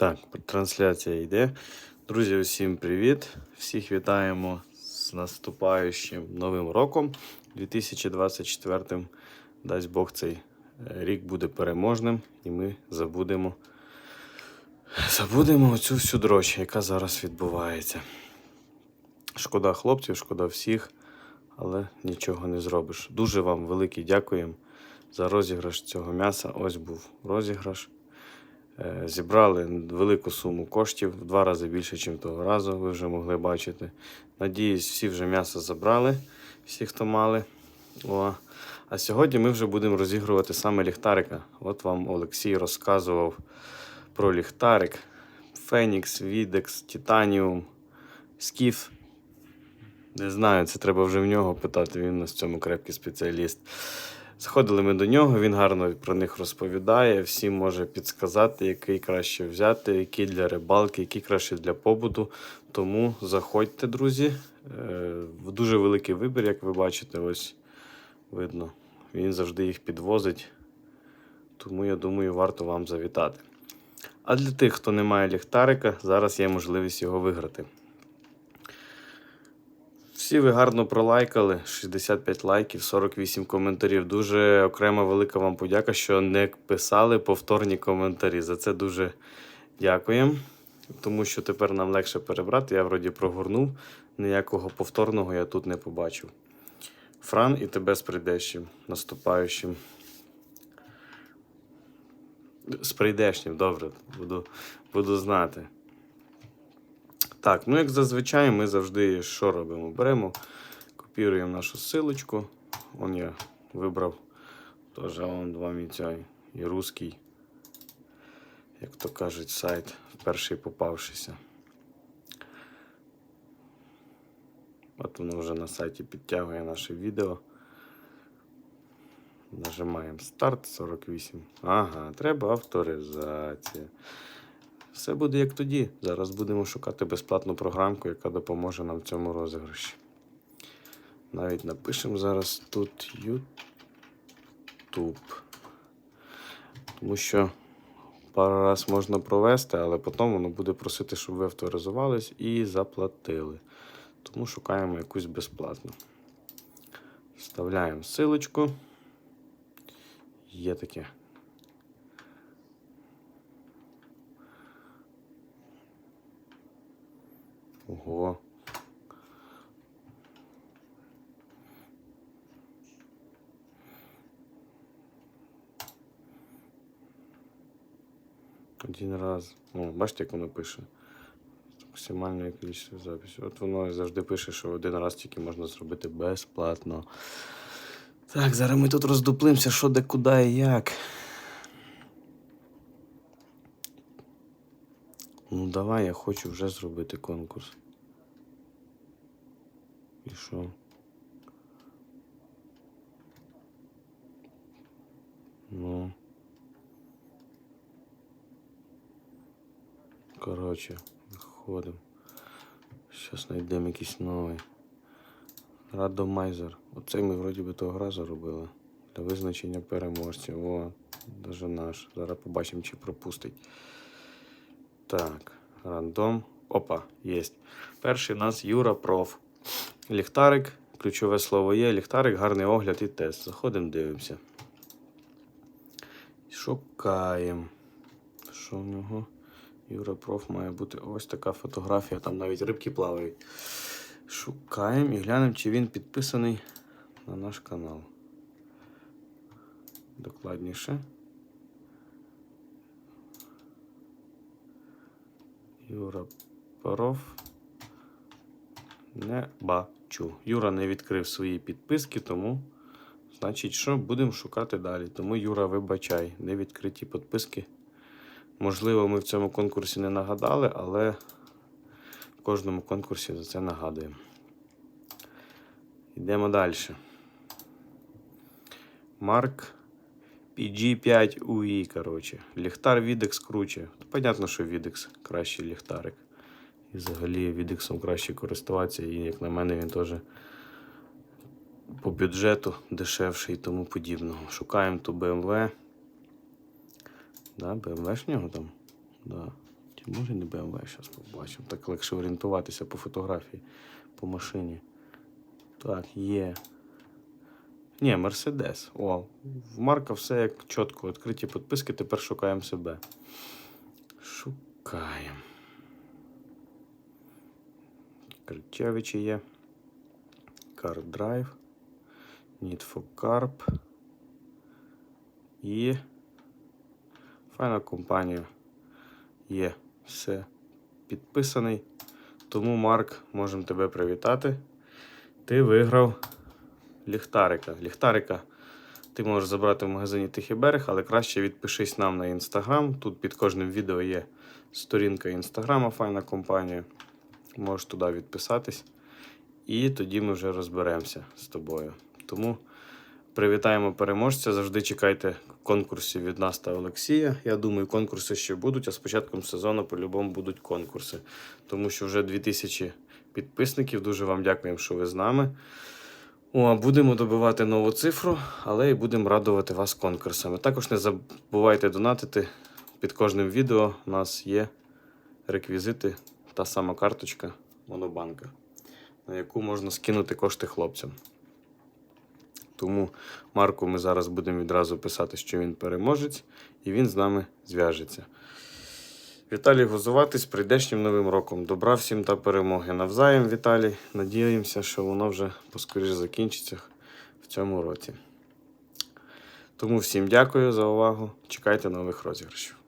Так, трансляція йде. Друзі, усім привіт! Всіх вітаємо з наступаючим новим роком 2024. Дасть Бог цей е, рік буде переможним, і ми забудемо, забудемо оцю всю дрочь, яка зараз відбувається. Шкода хлопців, шкода всіх, але нічого не зробиш. Дуже вам велике дякуємо за розіграш цього м'яса. Ось був розіграш. Е, Зібрали велику суму коштів, в два рази більше, ніж того разу, ви вже могли бачити. Надіюсь, всі вже м'ясо забрали, всі, хто мали. О. А сьогодні ми вже будемо розігрувати саме ліхтарика. От вам Олексій розказував про ліхтарик. Фенікс, Відекс, Титаніум, Скіф. Не знаю, це треба вже в нього питати, він в цьому крепкий спеціаліст. Сходили ми до нього, він гарно про них розповідає, всім може підсказати, який краще взяти, який для рибалки, який краще для побуту. Тому заходьте, друзі. Е, Дуже великий вибір, як ви бачите, ось видно. Він завжди їх підвозить. Тому я думаю, варто вам завітати. А для тих, хто не має ліхтарика, зараз є можливість його виграти. Всі ви гарно пролайкали. 65 лайків, 48 коментарів. Дуже окрема велика вам подяка, що не писали повторні коментарі. За це дуже дякуємо. Тому що тепер нам легше перебрати. Я вроді прогорнув. Ніякого повторного я тут не побачив. Фран і тебе з прийдешнім, наступаючим. З прийдешнім, добре, буду, буду знати. Так, ну як зазвичай, ми завжди що робимо? Беремо, копіруємо нашу силочку. Он я вибрав теж вам і цей, і русський, як то кажуть, сайт, перший попавшийся. От воно вже на сайті підтягує наше відео. Нажимаємо старт 48. Ага, треба авторизація. Все буде як тоді. Зараз будемо шукати безплатну програмку, яка допоможе нам в цьому розіграші. Навіть напишемо зараз тут YouTube. Тому що пару раз можна провести, але потім воно буде просити, щоб ви авторизувались і заплатили. Тому шукаємо якусь безплатну. Вставляємо силочку. Є таке. Ого. Один раз. О, бачите, як воно пише. Максимальне кількість записів. От воно завжди пише, що один раз тільки можна зробити безплатно. Так, зараз ми тут роздуплимося, що де, куди і як. Ну давай, я хочу вже зробити конкурс. І що? Ну. Коротше, виходимо. Зараз знайдемо якийсь новий. Радомайзер. Оцей ми вроді би того разу робили. Для визначення переможців. О, даже наш. Зараз побачимо, чи пропустить. Так, рандом. Опа, є. Перший у нас Юра Проф. Ліхтарик. Ключове слово є. Ліхтарик, гарний огляд і тест. Заходимо, дивимося. Шукаємо. Що в нього? Юра Проф має бути ось така фотографія. Там навіть рибки плавають. Шукаємо і глянемо, чи він підписаний на наш канал. Докладніше. Юра Паров. Не бачу. Юра не відкрив свої підписки, тому, значить, що будемо шукати далі. Тому, Юра, вибачай, не відкриті підписки. Можливо, ми в цьому конкурсі не нагадали, але в кожному конкурсі за це нагадуємо. Йдемо далі. Марк PG5 UI, коротше. Ліхтар Відекс круче. Понятно, що Відекс кращий ліхтарик. І взагалі Відексом краще користуватися, і, як на мене, він теж по бюджету дешевший і тому подібного. Шукаємо ту BMW. Да, нього там? Да. Чи може не BMW, зараз побачимо. Так легше орієнтуватися по фотографії, по машині. Так, є. Ні, Мерседес. О, в Марка все як чітко. Відкриті підписки, тепер шукаємо себе. Шукаємо. Кричевичі є. Car Drive. Need for Carp. І файна компанія. Є все підписаний. Тому, Марк, можемо тебе привітати. Ти виграв ліхтарика. Ліхтарика ти можеш забрати в магазині Тихий берег, але краще відпишись нам на інстаграм. Тут під кожним відео є сторінка інстаграма, файна компанія. Можеш туди відписатись. І тоді ми вже розберемося з тобою. Тому привітаємо переможця. Завжди чекайте конкурсів від нас та Олексія. Я думаю, конкурси ще будуть, а з початком сезону по-любому будуть конкурси. Тому що вже 2000 підписників. Дуже вам дякуємо, що ви з нами. О, будемо добивати нову цифру, але і будемо радувати вас конкурсами. Також не забувайте донатити. Під кожним відео у нас є реквізити, та сама карточка Монобанка, на яку можна скинути кошти хлопцям. Тому Марку ми зараз будемо відразу писати, що він переможець, і він з нами зв'яжеться. Віталій Гузувати з прийдешнім новим роком. Добра всім та перемоги. Навзаєм, Віталій. Надіємося, що воно вже поскоріше закінчиться в цьому році. Тому всім дякую за увагу. Чекайте нових розіграшів.